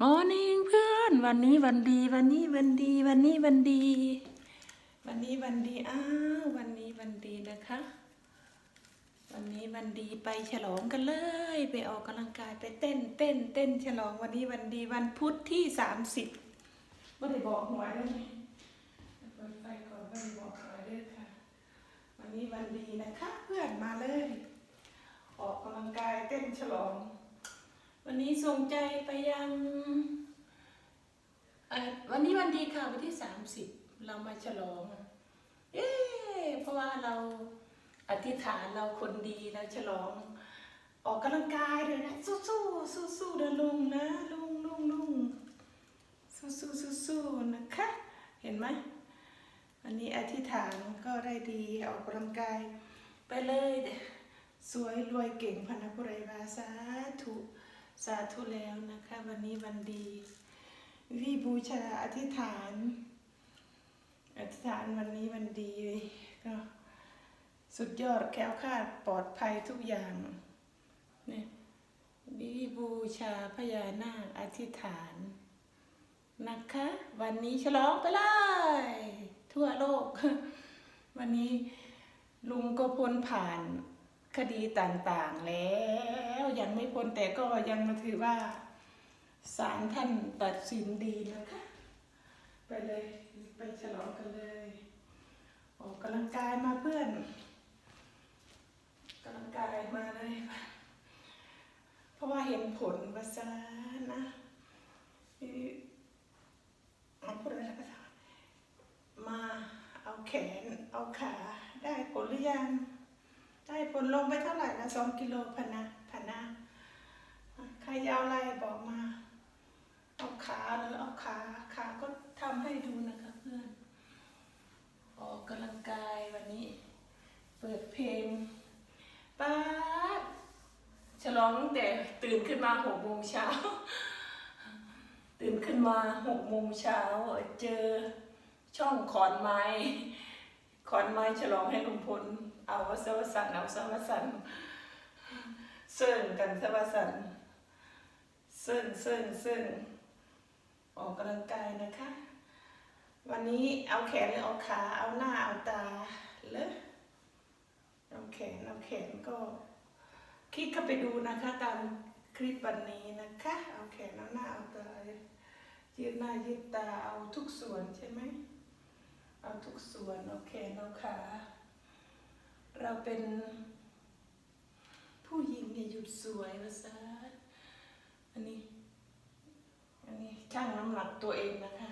มอร์นิ่งเพื่อนวันนี้วันดี วันนี้วันดี วันนี้วันดี วันนี้วันดีอ้าววันนี้วันดีนะคะ วันนี้วันดีไปฉลองกันเลย ไปออกกำลังกายไปเต้นเต้นเต้นฉลองวันนี้วันดีวันพุธที่สามสิบไม่ได้บอกหวยด้วยเปิดไฟก่อนไม่ได้บอกหวยด้วยค่ะ วันนี้วันดีนะคะ เพื่อนมาเลย ออกกำลังกายเต้นฉลอง วันนี้ส่งใจไปยังวันนี้วันดีค่ะวันที่สามสิบเรามาฉลอง เอ๊เพราะว่าเราอธิษฐานเราคนดีเราฉลอง ออกกำลังกายเลยนะสู้สู้สู้สู้ๆนะลุงนะลุงลุงลุงสู้สู้สู้สู้นะคะ เห็นไหมวันนี้อธิษฐานก็ได้ดีออกกำลังกาย ไปเลย สวยรวยเก่งพนักบุไรวาสาธุ สาธุแล้วนะคะ วันนี้วันดี วิบูชาอธิษฐาน อธิษฐานวันนี้วันดีก็สุดยอดแค้วคาดปลอดภัยทุกอย่างเนี่ยวิบูชาพญานาคอธิษฐานนะคะ วันนี้ฉลองไปเลยทั่วโลก วันนี้ลุงก็พ้นผ่าน คดีต่างๆแล้วยังไม่พ้นแต่ก็ยังมาถือว่าศาลท่านตัดสินดีนะคะไปเลยไปฉลองกันเลยออกกำลังกายมาเพื่อนกำลังกายมาเลยเพราะว่าเห็นผลประสานะพูดอะไรมาเอาแขนเอาขาได้ผลหรือยัง ได้ผลลงไปเท่าไหร่ละสองกิโลพะนะพะนะใครจะเอาอะไรบอกมา เอาขาหรือเอาขาขาก็ทำให้ดูนะคะเพื่อน ออกกำลังกายวันนี้ เปิดเพลงป๊าดฉลองตั้งแต่ตื่นขึ้นมาหกโมงเช้า ตื่นขึ้นมาหกโมงเช้าเจอช่องขอนไม้ ขอนไม้ฉลองให้ลุงพล เอาวสวสันเอาสวสันเซิ่งกันสวสันเซิ่งเซิ่งเซิ่งออกกำลังกายนะคะ วันนี้เอาแขนหรือเอาขา เอาหน้าเอาตาเลยเอาแขนเอาแขนก็คลิกเข้าไปดูนะคะตามคลิปวันนี้นะคะ เอาแขนเอาหน้าเอาตายืดหน้ายืดตาเอาทุกส่วนใช่ไหมเอาทุกส่วนเอาแขนเอาขา เราเป็น ผู้หญิงอย่าหยุดสวยนะซะอันนี้ อันนี้ช่างน้ำหนักตัวเองนะคะ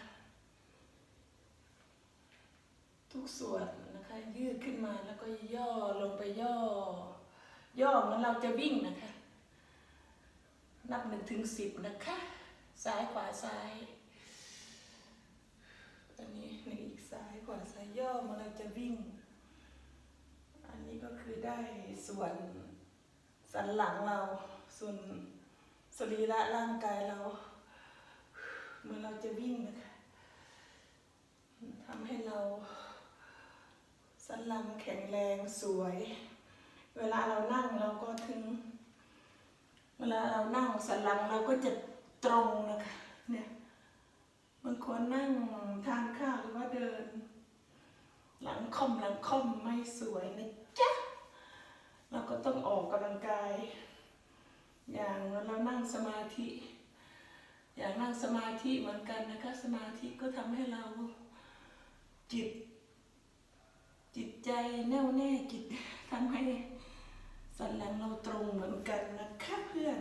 ทุกส่วนนะคะ ยืดขึ้นมาแล้วก็ย่อลงไปย่อ ย่อเหมือนเราจะวิ่งนะคะ นับหนึ่งถึงสิบนะคะ ซ้ายขวาซ้ายอันนี้นอีกซ้ายขวาซ้ายย่อเหมือนเราจะวิ่ง ก็คือได้ส่วนสันหลังเราส่วนสรีระร่างกายเราเหมือนเราจะวิ่งนะคะทำให้เราสันหลังแข็งแรงสวย เวลาเรานั่งเราก็ถึง เวลาเรานั่งสันหลังเราก็จะตรงนะคะเนี่ยบางคนนั่งทานข้าวหรือว่าเดิน หลังค่อมหลังค่อมไม่สวยนะจ๊ะ เราก็ต้องออกกำลังกาย อย่างเรานั่งสมาธิ อย่างนั่งสมาธิเหมือนกันนะคะ สมาธิก็ทำให้เราจิต จิตใจแน่วแน่จิตทำให้สันหลังเราตรงเหมือนกันนะคะเพื่อน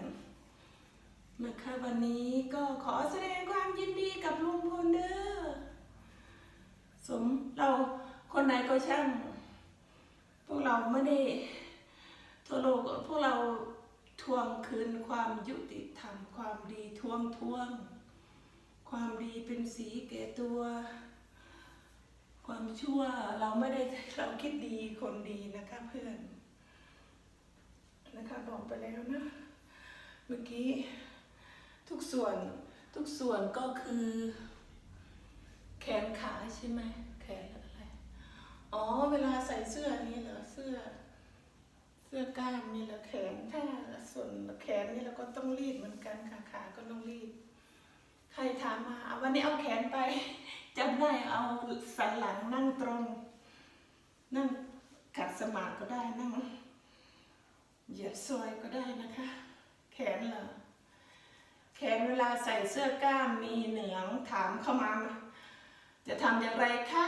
นะคะวันนี้ก็ขอแสดงความยินดีกับลุงพลเด้อสมเราคนไหนก็ช่าง พวกเราไม่ได้ ทั่วโลกพวกเราทวงคืนความยุติธรรมความดีทวงทวง ความดีเป็นสีแก่ตัว ความชั่วเราไม่ได้เราคิดดีคนดีนะคะเพื่อน นะคะบอกไปแล้วนะ เมื่อกี้ทุกส่วนทุกส่วนก็คือ แขนขาใช่ไหมแขนอะไร อ๋อเวลาใส่เสื้อนี่เหรอ เสื้อกล้ามนี่เหรอแขนถ้าส่วนแขนนี่เราก็ต้องรีดเหมือนกันค่ะขาก็ต้องรีด ใครถามมาวันนี้เอาแขนไปจำได้เอาสันหลังนั่งตรง นั่งขัดสมาธิก็ได้นั่งเหยียดซอยก็ได้นะคะ แขนเหรอแขนเวลาใส่เสื้อกล้ามมีเหนืองถามเข้ามา จะทำอย่างไรคะ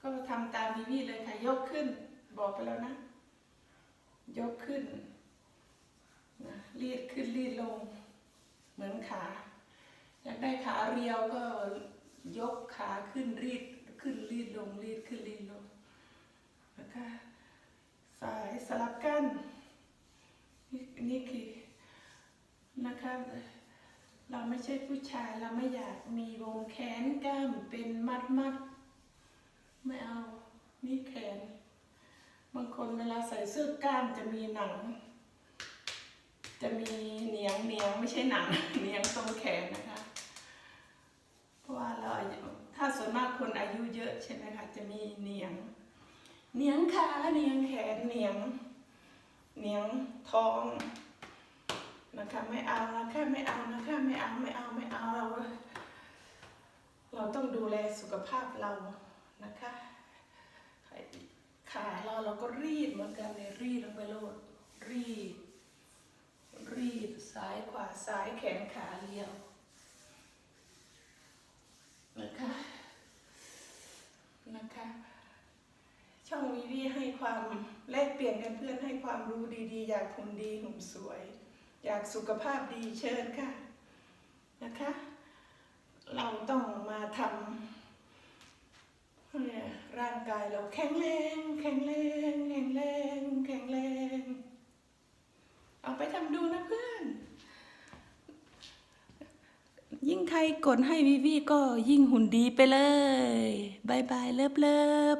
ก็ทำตามวิวีเลยค่ะยกขึ้น บอกไปแล้วนะ ยกขึ้นนะรีดขึ้นรีดลง เหมือนขา อยากได้ขาเรียวก็ยกขาขึ้นรีดขึ้นรีดลงรีดขึ้นรีดลงนะคะสายสลับกันนี่นี่คือนะคะเราไม่ใช่ผู้ชายเราไม่อยากมีวงแขนกล้ามเป็นมัดมัดไม่เอานี่แขน บางคนเวลาใส่เสื้อกล้ามจะมีหนัง จะมีเหนียงเหนียงไม่ใช่หนังเหนียงตรงแขนนะคะ เพราะว่าเราถ้าส่วนมากคนอายุเยอะใช่ไหมคะจะมีเหนียงเหนียงขาเหนียงแขนเหนียงเหนียงท้องนะคะไม่เอานะคะไม่เอานะคะไม่เอาไม่เอาไม่เอาเราเราต้องดูแลสุขภาพเรานะคะ ขาเราเราก็รีดเหมือนกันเลยรีดลงไปโลดรีด รีดซ้ายขวาซ้ายแขนขาเรียวนะคะนะคะ ช่องวีวีให้ความแลกเปลี่ยนกันเพื่อนให้ความรู้ดีๆ อยากหุ่นดีหุ่นสวย อยากสุขภาพดีเชิญค่ะนะคะ เราต้องมาทำเนี่ย ร่างกายเราแข็งแรง แข็งแรง แข็งแรง แข็งแรง เอาไปทำดูนะเพื่อน ยิ่งใครกดให้วิวีก็ยิ่งหุ่นดีไปเลยบายบายเลิฟเลิฟ